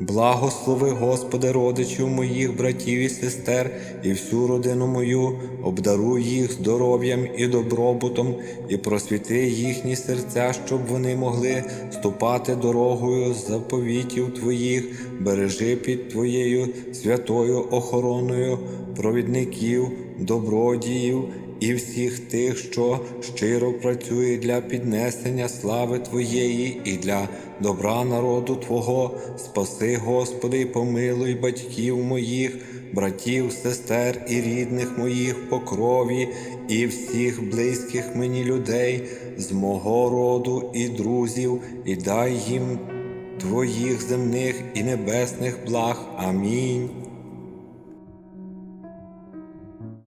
Благослови, Господи, родичів моїх братів і сестер, і всю родину мою, обдаруй їх здоров'ям і добробутом, і просвіти їхні серця, щоб вони могли ступати дорогою заповітів Твоїх, бережи під Твоєю святою охороною провідників, добродіїв і всіх тих, що щиро працюють для піднесення слави Твоєї і для добра народу Твого. Спаси, Господи, помилуй батьків моїх, братів, сестер і рідних моїх по крові, і всіх близьких мені людей з мого роду і друзів, і дай їм Твоїх земних і небесних благ. Амінь.